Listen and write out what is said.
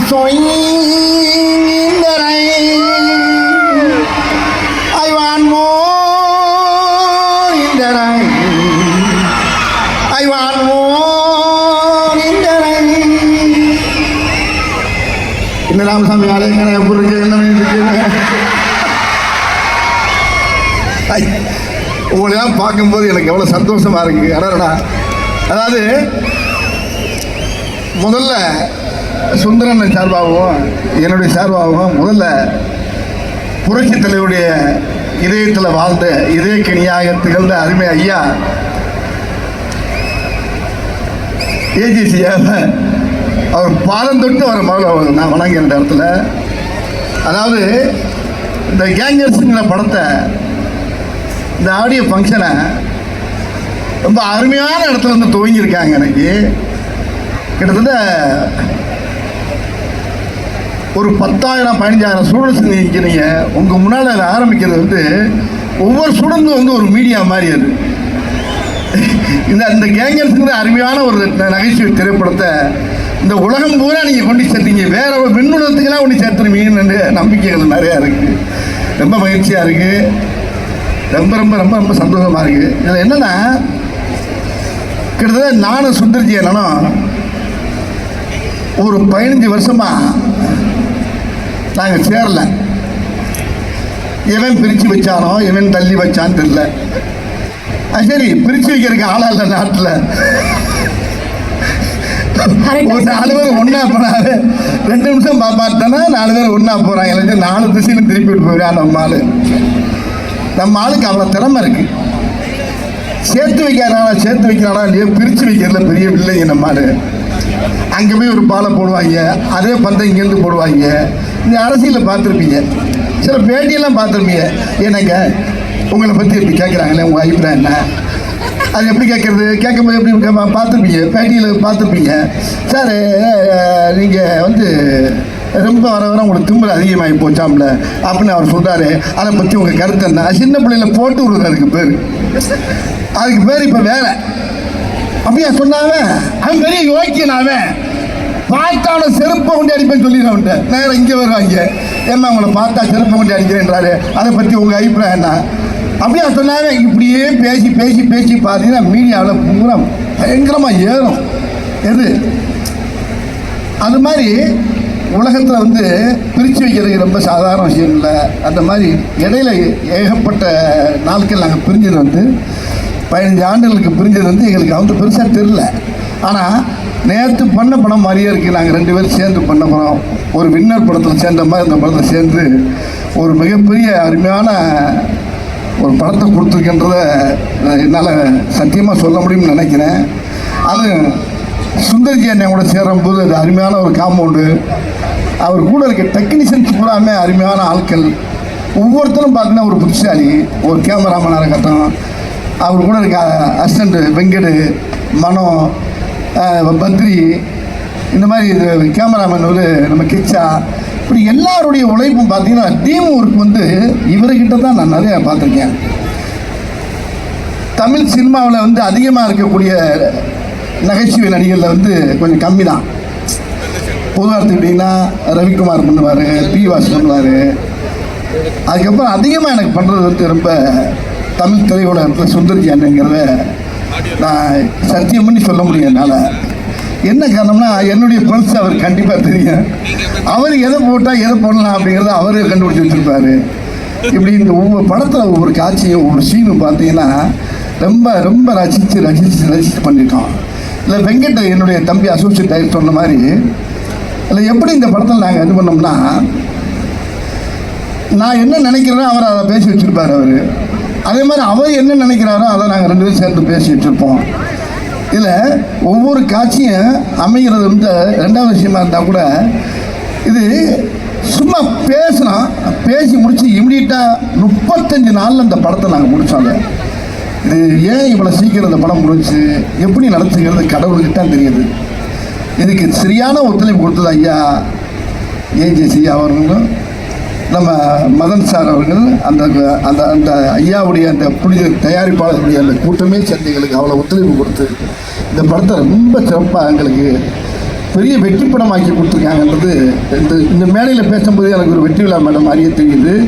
soy I want more in the rain. I want more in Ramasamy ஆலயங்கிற எப்படி இருக்கு என்ன பண்ணிட்டு இருக்கீங்க? ஐ, உங்களெல்லாம் பார்க்கும்போது எனக்கு எவ்வளோ சந்தோஷமாக இருக்குது அடடா அதாவது முதல்ல சுந்தரன் சார்பாகவும் என்னுடைய சார்பாகவும் முதல்ல புரட்சி தலைவருடைய இதயத்தில் வாழ்ந்த இதயக்கணியாக திகழ்ந்த அருமை ஐயா ஏஜிசியாக அவர் பாலம் தொட்டு வர முதல்ல நான் வணங்குற இடத்துல. அதாவது இந்த கேங்கர்ஸுங்கிற படத்தை இந்த ஆடியோ ஃபங்க்ஷனை ரொம்ப அருமையான இடத்துல வந்து துவங்கியிருக்காங்க எனக்கு. கிட்டத்தட்ட ஒரு பத்தாயிரம் பதினஞ்சாயிரம் ஸ்டூடெண்ட்ஸ் நிற்கிறீங்க உங்கள் முன்னால் அதை ஆரம்பிக்கிறது வந்து ஒவ்வொரு ஸ்டூடெண்ட்டும் வந்து ஒரு மீடியா மாதிரி அது. இந்த இந்த கேங்கர்ஸுங்கிற அருமையான ஒரு நகைச்சுவை திரைப்படத்தை இந்த உலகம் பூரா நீங்கள் கொண்டு சேர்த்தீங்க. வேற ஒரு விண்ணுலகத்துக்கெல்லாம் கொண்டு சேர்த்துருவீங்கன்னு நம்பிக்கைகள் நிறையா இருக்குது ரொம்ப மகிழ்ச்சியாக இருக்குது ரொம்ப ரொம்ப ரொம்ப ரொம்ப சந்தோஷமாக இருக்குது இதில் என்னென்னா கிட்டத்தட்ட நானும் சுந்தர்ஜி என்னன்னா ஒரு பதினஞ்சு வருஷமாக நாங்கள் சேரல. எவன் பிரித்து வச்சானோ இவன் தள்ளி வச்சான்னு தெரியல. அது சரி பிரித்து வைக்கிறதுக்கு ஆளா இல்லை நாட்டில். ஒரு நாலு பேர் ஒன்றா போனாரு. ரெண்டு நிமிஷம் பார்த்தானா நாலு பேர் ஒன்றா போகிறாங்க இல்லை நாலு திசையிலும் திருப்பி விட்டு போயிடா நம்ம ஆள். நம்ம ஆளுக்கு அவ்வளோ திறமை இருக்குது சேர்த்து வைக்கிறானா சேர்த்து வைக்கிறானா இல்லையோ பிரித்து வைக்கிறதுல பெரிய வில்லைங்க நம்ம ஆள். அங்கே போய் ஒரு பாலை போடுவாங்க அதே பந்தை இங்கேருந்து போடுவாங்க. இந்த அரசியலில் பார்த்துருப்பீங்க. சில பேட்டியெல்லாம் பார்த்துருப்பீங்க. என்னங்க? உங்களை பற்றி எப்படி கேட்குறாங்களே உங்கள் அபிப்பிராயம் என்ன? அது எப்படி கேட்குறது கேட்கும்போது எப்படி பார்த்துருப்பீங்க. பேட்டியில் பார்த்துருப்பீங்க. சார் நீங்கள் வந்து ரொம்ப வர வர உங்களுக்கு திமிரு அதிகமாகி போச்சாம்ல அப்படின்னு அவர் சொல்கிறாரு அதை பற்றி உங்கள் கருத்து என்ன? சின்ன பிள்ளையில போட்டு விடுறது அதுக்கு பேர். அதுக்கு பேர் இப்போ வேலை. அப்படியா? சொன்னாவே அவன் பெரிய யோக்கியன் அவன். பார்த்தான செருப்பை கொண்டு அடிப்பேன்னு சொல்லிடுறவன்ட்ட நேரம் இங்கே வருவாங்க ஏம்மா உங்களை பார்த்தா செருப்பை கொண்டு அடிக்கிறேன்றாரு. அதை பற்றி உங்கள் அபிப்பிராயம் என்ன? அப்படியா சொன்னாவே இப்படியே பேசி பேசி பேசி பார்த்தீங்கன்னா மீடியாவில் பூரா பயங்கரமாக ஏறும். எது? அது மாதிரி உலகத்தில் வந்து பிரித்து வைக்கிறது ரொம்ப சாதாரண விஷயம் இல்லை. அந்த மாதிரி இடையில ஏகப்பட்ட நாட்கள் நாங்கள் பிரிஞ்சது வந்து பதினஞ்சு ஆண்டுகளுக்கு பிரிஞ்சது வந்து எங்களுக்கு வந்து பெருசாக தெரில ஆனால் நேற்று பண்ண படம் மாதிரியே இருக்குது நாங்கள் ரெண்டு பேரும் சேர்ந்து பண்ண படம். ஒரு வின்னர் படத்தில் சேர்ந்த மாதிரி இந்த படத்தில் சேர்ந்து ஒரு மிகப்பெரிய அருமையான ஒரு படத்தை கொடுத்துருக்கின்றத என்னால் சத்தியமாக சொல்ல முடியும்னு நினைக்கிறேன். அது சுந்தர்ஜி அண்ணன் கூட சேரும்போது அது அருமையான ஒரு காம்பவுண்டு அவர் கூட இருக்க டெக்னீஷியன்ஸ் பூராமே அருமையான ஆட்கள். ஒவ்வொருத்தரும் பார்த்தீங்கன்னா ஒரு புத்திசாலி ஒரு கேமராமேனாக இருக்கட்டும் அவர் கூட இருக்க அசிஸ்டண்ட் வெங்கடு மனோ பத்ரி இந்த மாதிரி இது கேமராமேன் ஒரு நம்ம கிச்சா இப்படி எல்லாருடைய உழைப்பும் பார்த்தீங்கன்னா டீம் ஒர்க் வந்து இவர்கிட்ட தான் நான் நிறைய பார்த்துருக்கேன். தமிழ் சினிமாவில் வந்து அதிகமாக இருக்கக்கூடிய நகைச்சுவை நடிகரில் வந்து கொஞ்சம் கம்மி தான் பொதுவாக எடுத்துக்கிட்டிங்கன்னா ரவிக்குமார் பண்ணுவார் பி வாஸ் பண்ணுவார். அதுக்கப்புறம் அதிகமாக எனக்கு பண்ணுறது வந்து ரொம்ப தமிழ் திரையுலகத்தில் இருக்கிற அண்ணங்கிறத நான் சத்தியம் பண்ணி சொல்ல முடியும் என்னால். என்ன காரணம்னா என்னுடைய பல்ஸ் அவர் கண்டிப்பாக தெரியும். அவர் எதை போட்டால் எதை போடலாம் அப்படிங்கிறத அவரே கண்டுபிடிச்சி வச்சுருப்பாரு. இப்படி இந்த ஒவ்வொரு படத்தில் ஒவ்வொரு காட்சியும் ஒவ்வொரு சீனும் பார்த்தீங்கன்னா ரொம்ப ரொம்ப ரசித்து ரசித்து ரசித்து பண்ணியிருக்கோம் இல்லை வெங்கட் என்னுடைய தம்பி அசோசியேட் டைரக்டர் சொன்ன மாதிரி இல்லை எப்படி இந்த படத்தில் நாங்கள் இது பண்ணோம்னா நான் என்ன நினைக்கிறேனோ அவர் அதை பேசி வச்சுருப்பார் அவர். அதே மாதிரி அவர் என்ன நினைக்கிறாரோ அதை நாங்கள் ரெண்டு பேரும் சேர்ந்து பேசி வச்சுருப்போம் இதில் ஒவ்வொரு காட்சியும் அமைகிறது வந்து ரெண்டாவது விஷயமா இருந்தால் கூட இது சும்மா பேசினா பேசி முடிச்சு இம்மிடியட்டாக முப்பத்தஞ்சு நாளில் அந்த படத்தை நாங்கள் முடித்தோங்க இது ஏன் இவ்வளோ சீக்கிரம் இந்த படம் முடிச்சு எப்படி நடத்துங்கிறது கடவுளுக்கு தான் தெரியுது. இதுக்கு சரியான ஒத்துழைப்பு கொடுத்தது ஐயா ஏஜிசி அவர்களும் நம்ம மதன் சார் அவர்கள் அந்த அந்த அந்த ஐயாவுடைய அந்த புனித தயாரிப்பாளர்களுடைய அந்த கூட்டமே சேர்ந்து எங்களுக்கு அவ்வளோ ஒத்துழைப்பு கொடுத்து இந்த படத்தை ரொம்ப சிறப்பாக எங்களுக்கு பெரிய வெற்றி படமாக்கி கொடுத்துருக்காங்கன்றது இந்த இந்த மேடையில் பேசும்போது எனக்கு ஒரு வெற்றி விழா மேடம் அறிய தெரியுது.